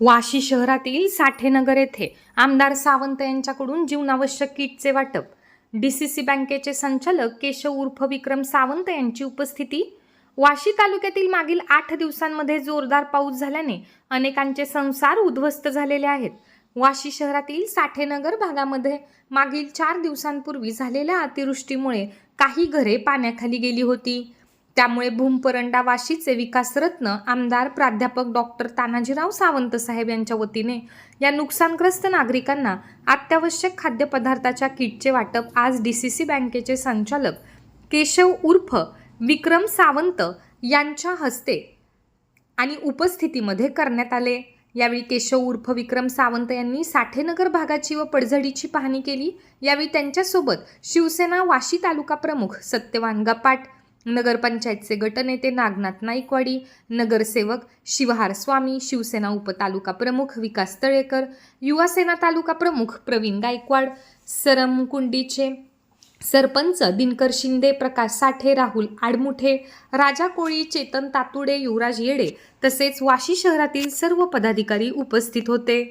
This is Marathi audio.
वाशी शहरातील साठेनगर येथे आमदार सावंत यांच्याकडून जीवनावश्यक किटचे वाटप. डी सी सी बँकेचे संचालक केशव उर्फ विक्रम सावंत यांची उपस्थिती. वाशी तालुक्यातील मागील आठ दिवसांमध्ये जोरदार पाऊस झाल्याने अनेकांचे संसार उद्ध्वस्त झालेले आहेत. वाशी शहरातील साठेनगर भागामध्ये मागील चार दिवसांपूर्वी झालेल्या अतिवृष्टीमुळे काही घरे पाण्याखाली गेली होती. त्यामुळे भूमपरंडा वाशीचे विकासरत्न आमदार प्राध्यापक डॉक्टर तानाजीराव सावंत साहेब यांच्या वतीने या नुकसानग्रस्त नागरिकांना अत्यावश्यक खाद्यपदार्थाच्या किटचे वाटप आज डी सी सी बँकेचे संचालक केशव उर्फ विक्रम सावंत यांच्या हस्ते आणि उपस्थितीमध्ये करण्यात आले. यावेळी केशव उर्फ विक्रम सावंत यांनी साठेनगर भागाची व पडझडीची पाहणी केली. यावेळी त्यांच्यासोबत शिवसेना वाशी तालुका प्रमुख सत्यवान गपाट नगरपंचायतचे गटनेते नागनाथ नाईकवाडी नगरसेवक शिवहार स्वामी शिवसेना उपतालुका प्रमुख विकास तळेकर युवासेना तालुका प्रमुख प्रवीण गायकवाड सरमकुंडीचे सरपंच दिनकर शिंदे प्रकाश साठे राहुल आडमुठे राजा कोळी चेतन तातुडे युवराज येडे तसेच वाशी शहरातील सर्व पदाधिकारी उपस्थित होते.